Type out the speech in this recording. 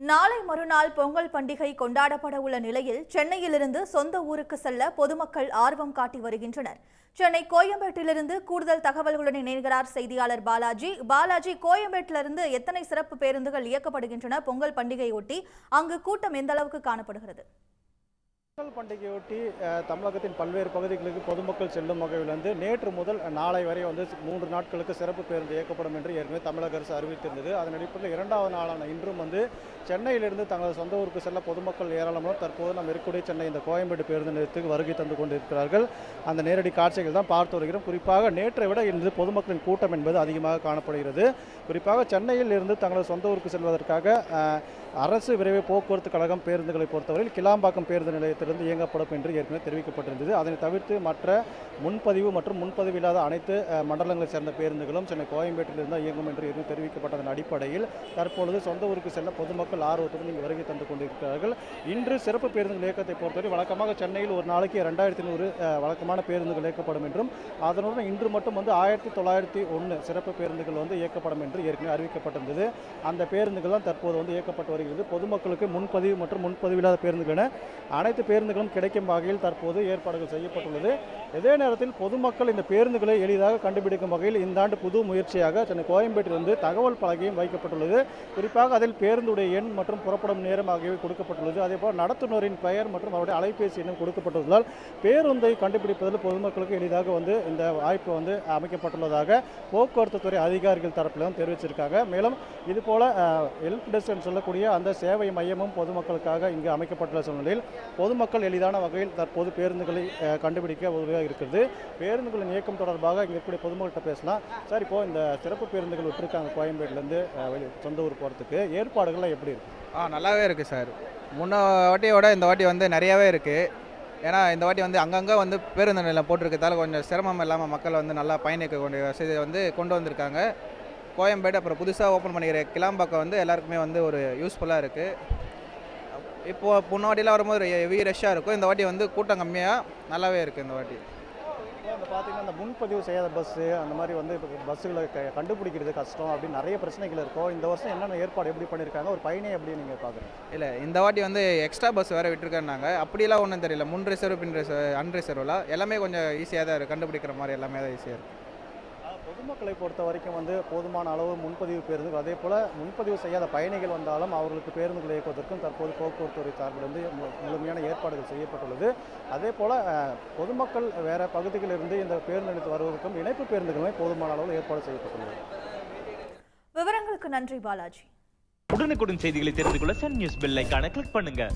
நாளை மறுநாள் பொங்கல் பண்டிகை கொண்டாடப்பட உள்ள நிலையில் சென்னையிலிருந்து சொந்த ஊருக்கு செல்ல பொதுமக்கள் ஆர்வம் காட்டி வருகின்றனர். சென்னை கோயம்பேட்டிலிருந்து கூடுதல் தகவல்களுடன் இணைகிறார் செய்தியாளர் பாலாஜி. பாலாஜி கோயம்பேட்டிலிருந்து எத்தனை சிறப்பு பேருந்துகள் இயக்கப்படுகின்றன பொங்கல் பண்டிகையொட்டி? அங்கு கூட்டம் எந்த அளவுக்கு காணப்படுகிறது? பொங்கல் பண்டிகையொட்டி தமிழகத்தின் பல்வேறு பகுதிகளுக்கு பொதுமக்கள் செல்லும் வகையில் வந்து நேற்று முதல் நாளை வரை வந்து மூன்று நாட்களுக்கு சிறப்பு பேருந்து இயக்கப்படும் என்று ஏற்கனவே தமிழக அரசு அறிவித்திருந்தது. அதன் அடிப்படையில் இரண்டாவது நாளான இன்றும் வந்து சென்னையிலிருந்து தங்களது சொந்த ஊருக்கு செல்ல பொதுமக்கள் ஏராளமாக தற்போது நம்ம இருக்கக்கூடிய சென்னை இந்த கோயம்பேடு பேருந்து நிலையத்துக்கு வருகை தந்து கொண்டிருக்கிறார்கள். அந்த நேரடி காட்சிகள் தான் பார்த்து வருகிறோம். குறிப்பாக நேற்றை விட இன்று பொதுமக்களின் கூட்டம் என்பது அதிகமாக காணப்படுகிறது. குறிப்பாக சென்னையில் இருந்து தங்களது சொந்த ஊருக்கு செல்வதற்காக அரசு விரைவு போக்குவரத்து கழகம் பேருந்துகளை பொறுத்தவரையில் கிளாம்பாக்கம் பேருந்து நிலையத்திலிருந்து இயங்கப்படும் என்று ஏற்கனவே தெரிவிக்கப்பட்டிருந்தது. அதனை தவிர்த்து மற்ற முன்பதிவு மற்றும் முன்பதிவு இல்லாத அனைத்து மண்டலங்களைச் சேர்ந்த பேருந்துகளும் சென்னை கோயம்பேட்டிலிருந்து இயங்கும் என்று ஏற்கனவே தெரிவிக்கப்பட்டதன் அடிப்படையில் தற்பொழுது சொந்த ஊருக்கு செல்ல பொதுமக்கள் ஆர்வத்துடன் இங்கு வருகை தந்து கொண்டிருக்கிறார்கள். இன்று சிறப்பு பேருந்துகள் இயக்கத்தை பொறுத்தவரை வழக்கமாக சென்னையில் ஒரு நாளைக்கு ரெண்டாயிரத்தி நூறு வழக்கமான பேருந்துகள் இயக்கப்படும் என்றும் அதனுடன் இன்று மட்டும் வந்து ஆயிரத்தி தொள்ளாயிரத்தி ஒன்று சிறப்பு பேருந்துகள் வந்து இயக்கப்படும் என்று ஏற்கனவே அறிவிக்கப்பட்டிருந்தது. அந்த பேருந்துகள் தான் தற்போது வந்து இயக்கப்பட்டு வருகிறது. பொதுமக்களுக்கு முன்பதிவு மற்றும் முன்பதிவு இல்லாத பேருந்துகள் என அனைத்து பேருந்துகளும் கிடைக்கும் வகையில் தற்போது ஏற்பாடுகள் செய்யப்பட்டுள்ளது. இதே நேரத்தில் பொதுமக்கள் இந்த பேருந்துகளை எளிதாக கண்டுபிடிக்கும் வகையில் இந்த ஆண்டு புது முயற்சியாக சென்னை கோயம்பேட்டிலிருந்து தகவல் பலகையும் வைக்கப்பட்டுள்ளது. குறிப்பாக அதில் பேருந்துடைய எண் மற்றும் புறப்படும் நேரம் ஆகியவை கொடுக்கப்பட்டுள்ளது. அதேபோல் நடத்துனரின் பெயர் மற்றும் அவருடைய அலைபேசி எண்ணும் கொடுக்கப்பட்டுள்ளதால் பேருந்தை கண்டுபிடிப்பதில் பொதுமக்களுக்கு எளிதாக வந்து இந்த வாய்ப்பு வந்து அமைக்கப்பட்டுள்ளதாக போக்குவரத்து துறை அதிகாரிகள் தரப்பிலும் தெரிவிச்சிருக்காங்க. மேலும் இதுபோல் ஹெல்ப் டெஸ்க் சொல்லக்கூடிய அந்த சேவை மையமும் பொதுமக்களுக்காக இங்கு அமைக்கப்பட்டுள்ள சூழ்நிலையில் பொதுமக்கள் எளிதான வகையில் தற்போது பேருந்துகளை கண்டுபிடிக்க உதவியாக இருக்கிறது. பேருந்துகளின் இயக்கம் தொடர்பாக இங்கே இருக்கக்கூடிய பொதுமக்கள்கிட்ட பேசலாம். சார் இப்போ இந்த சிறப்பு பேருந்துகள் விட்டுருக்காங்க. கோயம்பேட்டிலேருந்து சொந்த ஊர் போகிறதுக்கு ஏற்பாடுகள்லாம் எப்படி இருக்கு. ஆ நல்லாவே இருக்குது சார். முன்ன வாட்டியோட இந்த வாட்டி வந்து நிறையாவே இருக்குது ஏன்னா இந்த வாட்டி வந்து அங்கங்கே வந்து பேருந்து நிலையம் போட்டிருக்கதால கொஞ்சம் சிரமம் இல்லாமல் மக்கள் வந்து நல்லா பயணிக்க வசதியை வசதி வந்து கொண்டு வந்திருக்காங்க. கோயம்பேடு அப்புறம் புதுசாக ஓப்பன் பண்ணிக்கிற கிளாம்பாக்கம் வந்து எல்லாருக்குமே வந்து ஒரு யூஸ்ஃபுல்லாக இருக்குது இப்போது முன்னாடிலாம் வரும்போது ஹெவி ரஷ்ஷாக இருக்கும். இந்த வாட்டி வந்து கூட்டம் கம்மியாக நல்லாவே இருக்குது இந்த வாட்டி. அந்த பார்த்தீங்கன்னா அந்த முன்பதிவு செய்யாத பஸ்ஸு அந்த மாதிரி வந்து இப்போ பஸ்ஸுகளை க கண்டுபிடிக்கிறது கஷ்டம் அப்படின்னு நிறைய பிரச்சனைகள் இருக்கும் இந்த வருஷம் என்னென்ன ஏற்பாடு எப்படி பண்ணியிருக்காங்க ஒரு பயணி எப்படி நீங்கள் பார்க்குறீங்க இல்லை இந்த வாட்டி வந்து எக்ஸ்ட்ரா பஸ் வேறு விட்டுருக்கேன்னாங்க அப்படிலாம் ஒன்றும் தெரியல. முன் ரிசர்வ் பின் ரிசர்வ் அன்ரிசர்வ்லாம் எல்லாமே கொஞ்சம் ஈஸியாக தான் இருக்குது கண்டுபிடிக்கிற மாதிரி எல்லாமே தான் ஈஸியாக இருக்குது பொதுமக்களை பொறுத்த வரைக்கும் வந்து போதுமான அளவு முன்பதிவு பேருந்துகள் அதே போல் முன்பதிவு செய்யாத பயணிகள் வந்தாலும் அவர்களுக்கு பேருந்துகள் இயக்குவதற்கும் தற்போது போக்குவரத்து துறை சார்பில் வந்து மு- முழுமையான ஏற்பாடுகள் செய்யப்பட்டுள்ளது. அதே போல் பொதுமக்கள் வேறு பகுதிகளிலிருந்து இந்த பேருந்து நிலையத்து வருவதற்கும் இணைப்பு பேருந்துகளுமே போதுமான அளவில் ஏற்பாடு செய்யப்பட்டுள்ளது. விவரங்களுக்கு நன்றி பாலாஜி. உடனுக்குடன் செய்திகளை தெரிந்து கொள்ள சன் நியூஸ் பெல் ஐகானை கிளிக் பண்ணுங்க.